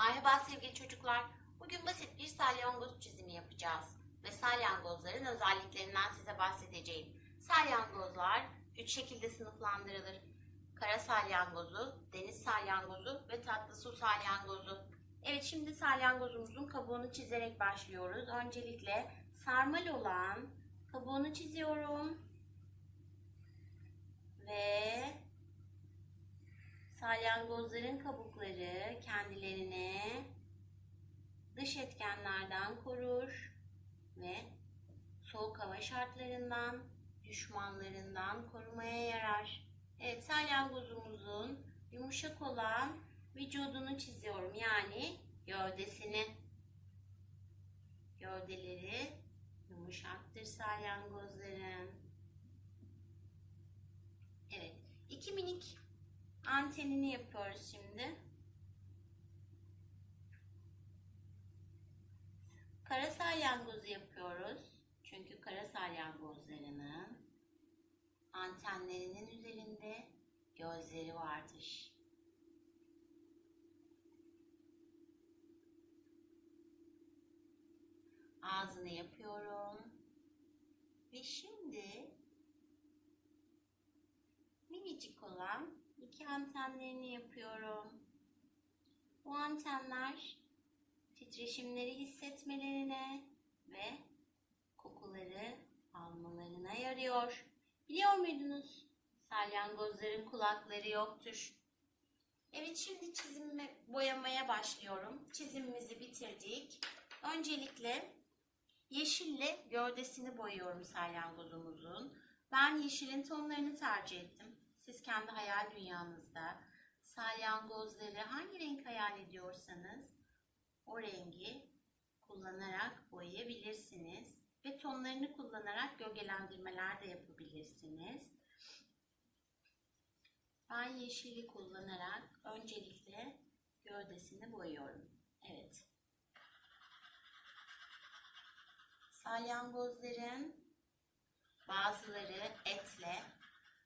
Merhaba sevgili çocuklar. Bugün basit bir salyangoz çizimi yapacağız. Ve salyangozların özelliklerinden size bahsedeceğim. Salyangozlar üç şekilde sınıflandırılır. Kara salyangozu, deniz salyangozu ve tatlı su salyangozu. Evet şimdi salyangozumuzun kabuğunu çizerek başlıyoruz. Öncelikle sarmal olan kabuğunu çiziyorum. Ve Salyangozların kabukları kendilerini dış etkenlerden korur ve soğuk hava şartlarından, düşmanlarından korumaya yarar. Evet, salyangozumuzun yumuşak olan vücudunu çiziyorum. Yani gövdesini. Gövdeleri yumuşaktır salyangozların. Evet, iki minik antenini yapıyoruz şimdi. Kara salyangozu yapıyoruz. Çünkü kara salyangozlarının antenlerinin üzerinde gözleri vardır. Ağzını yapıyorum. Ve şimdi minicik olan iki antenlerini yapıyorum. Bu antenler titreşimleri hissetmelerine ve kokuları almalarına yarıyor. Biliyor muydunuz? Salyangozların kulakları yoktur. Evet şimdi çizimi boyamaya başlıyorum. Çizimimizi bitirdik. Öncelikle yeşille gövdesini boyuyorum salyangozumuzun. Ben yeşilin tonlarını tercih ettim. Siz kendi hayal dünyanızda salyangozları hangi renk hayal ediyorsanız o rengi kullanarak boyayabilirsiniz. Ve tonlarını kullanarak gölgelendirmeler de yapabilirsiniz. Ben yeşili kullanarak öncelikle gövdesini boyuyorum. Evet. Salyangozların bazıları etle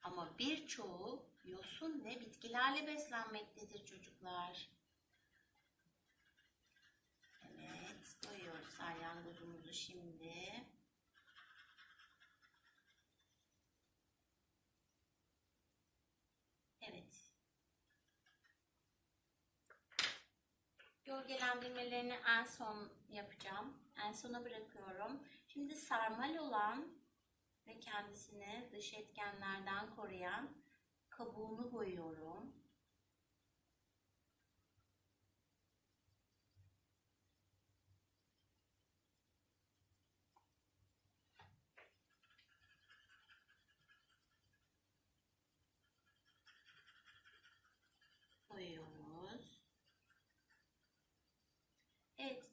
ama birçoğu yosun ve bitkilerle beslenmektedir çocuklar. Evet, koyuyoruz salyangozumuzu şimdi. Evet. Gölgelendirmelerini en son yapacağım. En sona bırakıyorum. Şimdi sarmal olan ve kendisini dış etkenlerden koruyan kabuğunu boyuyorum. Boyuyoruz. Evet.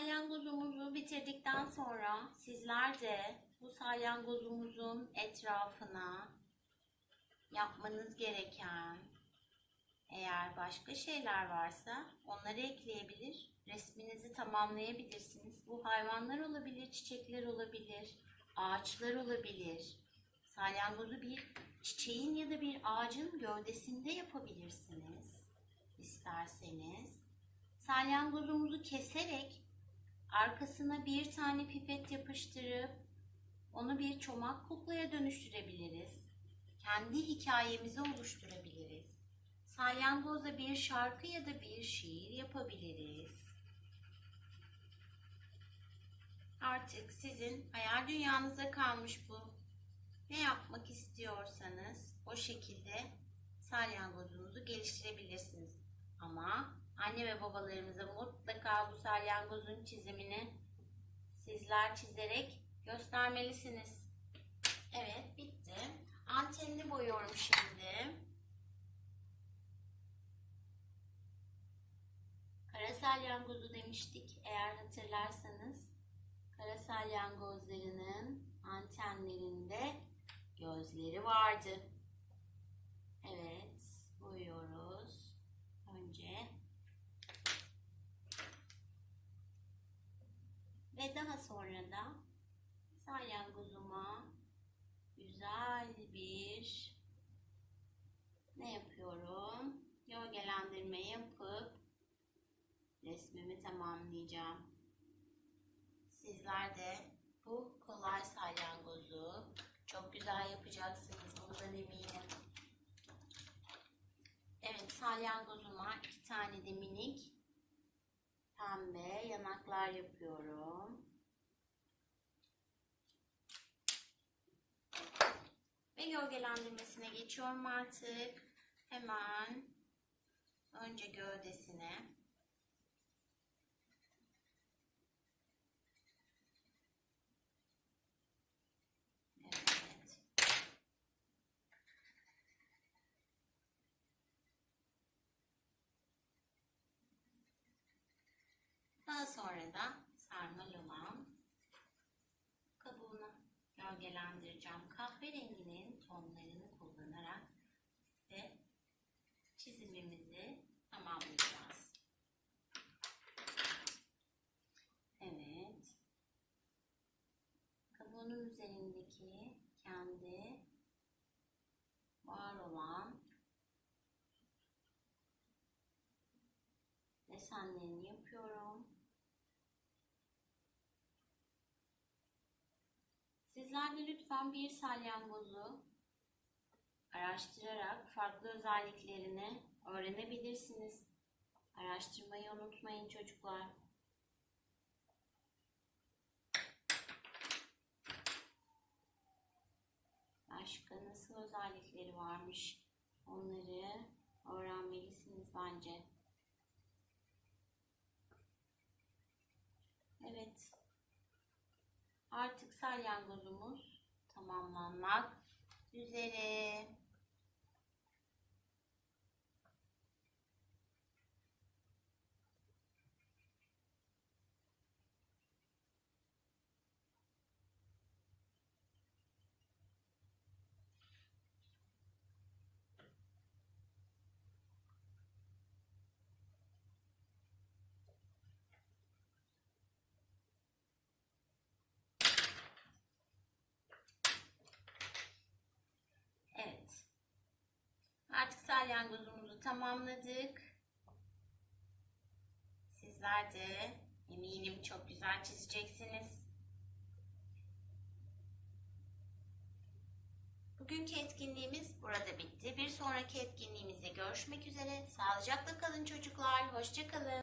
Salyangozumuzu bitirdikten sonra sizler de bu salyangozumuzun etrafına yapmanız gereken eğer başka şeyler varsa onları ekleyebilir. Resminizi tamamlayabilirsiniz. Bu hayvanlar olabilir, çiçekler olabilir, ağaçlar olabilir. Salyangozu bir çiçeğin ya da bir ağacın gövdesinde yapabilirsiniz isterseniz. Salyangozumuzu keserek arkasına bir tane pipet yapıştırıp onu bir çomak kuklaya dönüştürebiliriz. Kendi hikayemizi oluşturabiliriz. Salyangozla bir şarkı ya da bir şiir yapabiliriz. Artık sizin hayal dünyanıza kalmış bu. Ne yapmak istiyorsanız o şekilde salyangozunuzu geliştirebilirsiniz. Ama anne ve babalarımıza mutlaka bu salyangozun çizimini sizler çizerek göstermelisiniz. Evet bitti. Antenini boyuyorum şimdi. Kara salyangozu demiştik eğer hatırlarsanız. Kara salyangozlarının antenlerinde gözleri vardı. Evet, boyuyoruz. Önce ve daha sonra da salyangozuma güzel bir ne yapıyorum? Gölgelendirme yapıp resmimi tamamlayacağım. Sizler de bu kolay salyangozu çok güzel yapacaksınız. Bundan eminim. Evet salyangozuma iki tane de minik pembe yanaklar yapıyorum. Ve gölgelendirmesine geçiyorum artık. Hemen önce gövdesine. Daha sonra da olan kabuğunu gölgelendireceğim. Kahverenginin tonlarını kullanarak ve çizimimizi tamamlayacağız. Evet. Kabuğunun üzerindeki kendi var olan desenlerini yapıyorum. Sizler de lütfen bir salyangozu araştırarak farklı özelliklerini öğrenebilirsiniz. Araştırmayı unutmayın çocuklar. Başka nasıl özellikleri varmış? Onları öğrenmelisiniz bence. Evet. Artık salyangozumuz tamamlanmak üzere. Evet. Artık salyangozumuzu tamamladık. Sizler de eminim çok güzel çizeceksiniz. Bugünkü etkinliğimiz burada bitti. Bir sonraki etkinliğimizde görüşmek üzere. Sağlıcakla kalın çocuklar. Hoşça kalın.